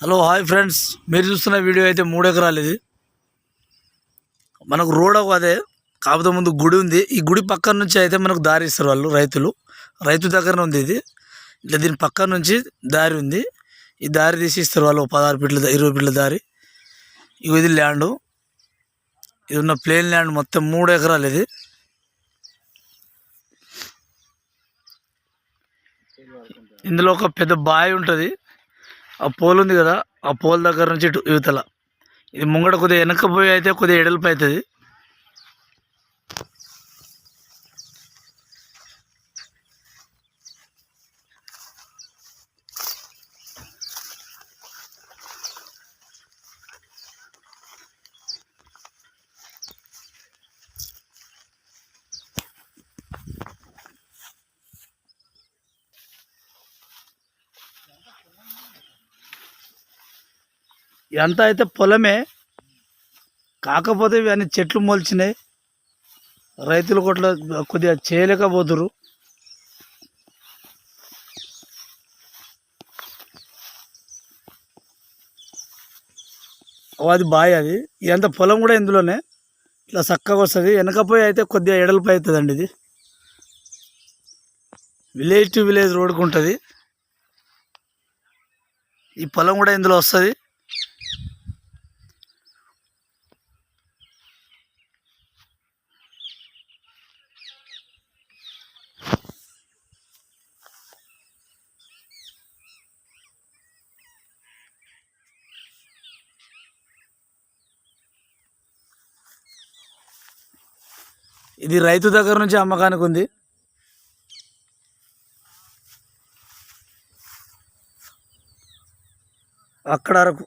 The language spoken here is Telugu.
Hello hi friends. మీరు చూస్తున్న వీడియో అయితే మూడు ఎకరాలు ఇది. మనకు రోడ్ ఒక అదే కాకపోతే ముందు గుడి ఉంది. ఈ గుడి పక్కన నుంచి అయితే మనకు దారి ఇస్తారు వాళ్ళు రైతులు. రైతు దగ్గర ఉంది ఇది. ఇట్లా దీని పక్కన నుంచి దారి ఉంది. ఈ దారి తీసి ఇస్తారు వాళ్ళు పదహారు ఫీట్ల ఇరవై ఫీట్ల దారి. ఇవి ఇది ల్యాండ్ ఇది ఉన్న ప్లేన్ ల్యాండ్ మొత్తం మూడు ఎకరాలు ఇది. ఇందులో ఒక పెద్ద బావి ఉంటుంది. ఆ పోల్ ఉంది కదా ఆ పోల్ దగ్గర నుంచి ఇటు యువతల ఇది ముంగడ కొద్దిగా వెనకపోయి అయితే కొద్దిగా ఎడల్పు అవుతుంది. ఇదంతా అయితే పొలమే. కాకపోతే ఇవన్నీ చెట్లు మొలిచినాయి. రైతులు కొట్ల కొద్దిగా చేయలేకపోతురు అది బాయ్ అది. ఇదంతా పొలం కూడా ఇందులోనే. ఇట్లా చక్కగా వస్తుంది. వెనకపోయి అయితే కొద్దిగా ఎడల్పు అవుతుందండి ఇది. విలేజ్ టు విలేజ్ రోడ్కు ఉంటుంది ఈ పొలం కూడా ఇందులో వస్తుంది. ఇది రైతు దగ్గర నుంచి అమ్మకానికి ఉంది. అక్కడ అరకు.